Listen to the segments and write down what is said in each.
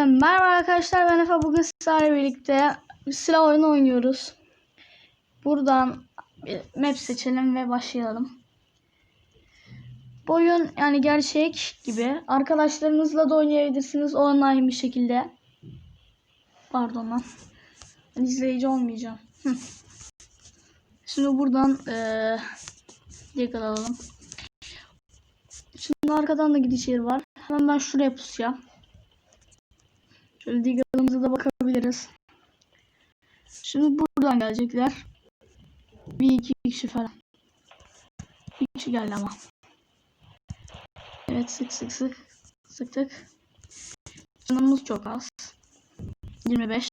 Hepinize merhaba arkadaşlar ben Efe bugün sizlerle birlikte bir silah oyunu oynuyoruz. Buradan bir map seçelim ve başlayalım. Bu oyun yani gerçek gibi. Arkadaşlarınızla da oynayabilirsiniz online bir şekilde. Pardon lan. Ben izleyici olmayacağım. Şimdi buradan eee Deagle alalım. Şimdi arkadan da gidiş yeri var. Hemen ben şuraya pusacağım. Şöyle Deagle'ımıza da bakabiliriz. Şimdi buradan gelecekler. Bir iki kişi falan. Bir kişi geldi ama. Evet sık sık sık. Sıktık. Canımız çok az. 25.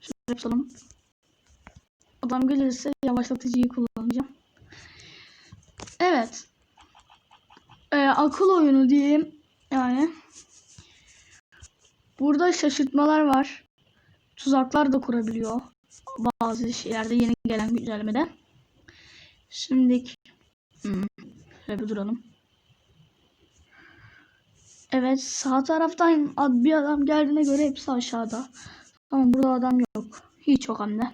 Şöyle yapalım. Adam gelirse yavaşlatıcıyı kullanacağım. Evet. Ee, akıl oyunu diyeyim. Yani. Burada şaşırtmalar var. Tuzaklar da kurabiliyor. Bazı şeylerde yeni gelen güncellemede. Şimdilik hmm, şöyle bir duralım. Evet sağ taraftan ad- bir adam geldiğine göre hepsi aşağıda. Ama burada adam yok. Hiç yok hem de.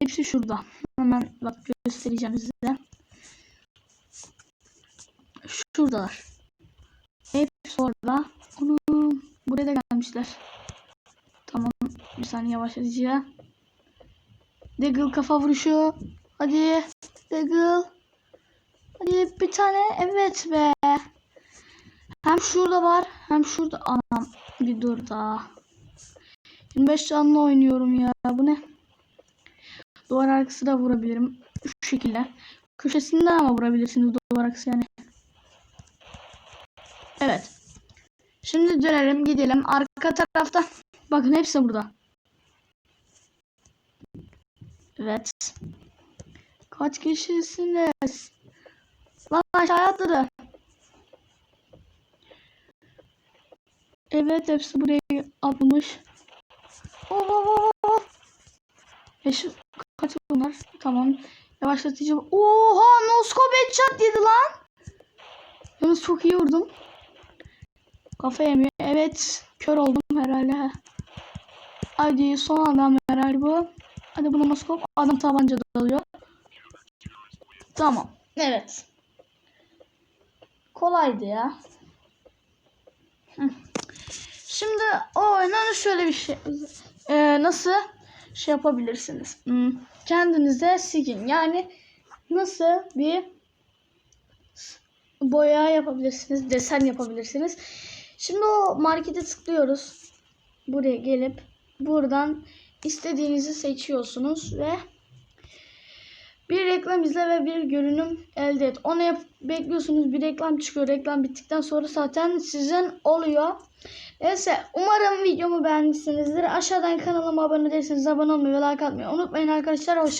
Hepsi şurada. Hemen bak göstereceğim size. Şuradalar. Hepsi orada. Buraya da gelmişler. Tamam. Bir saniye yavaşlatıcıya. Deagle kafa vuruşu. Hadi. Deagle. Hadi bir tane. Evet be. Hem şurada var. Hem şurada. Anam. Bir dur daha. 25 canlı oynuyorum ya. Bu ne? Duvar arkası da vurabilirim. Şu şekilde. Köşesinden ama vurabilirsiniz duvar arkası yani. Evet. Şimdi dönelim gidelim. Arka tarafta. Bakın hepsi burada. Evet. Kaç kişisiniz? Lan aşağıya atladı. Evet hepsi buraya atlamış. Oh, oh, oh, oh. Eş kaç bunlar? Tamam. Yavaşlatıcı. Oha noskop headshot yedi lan. Yalnız çok iyi vurdum. Kafa yemiyor. Evet. Kör oldum herhalde. Hadi son adam herhalde bu. Hadi bunu noskop. Adam tabanca dalıyor. Tamam. Evet. Kolaydı ya. Şimdi o oyunun şöyle bir şey. Ee, nasıl şey yapabilirsiniz? Hmm, Kendinize skin yani nasıl bir boya yapabilirsiniz, desen yapabilirsiniz. Şimdi o markete tıklıyoruz. Buraya gelip buradan istediğinizi seçiyorsunuz ve bir reklam izle ve bir görünüm elde et. Onu yap bekliyorsunuz bir reklam çıkıyor. Reklam bittikten sonra zaten sizin oluyor. Neyse umarım videomu beğenmişsinizdir. Aşağıdan kanalıma abone değilseniz abone olmayı ve like atmayı unutmayın arkadaşlar. Hoşça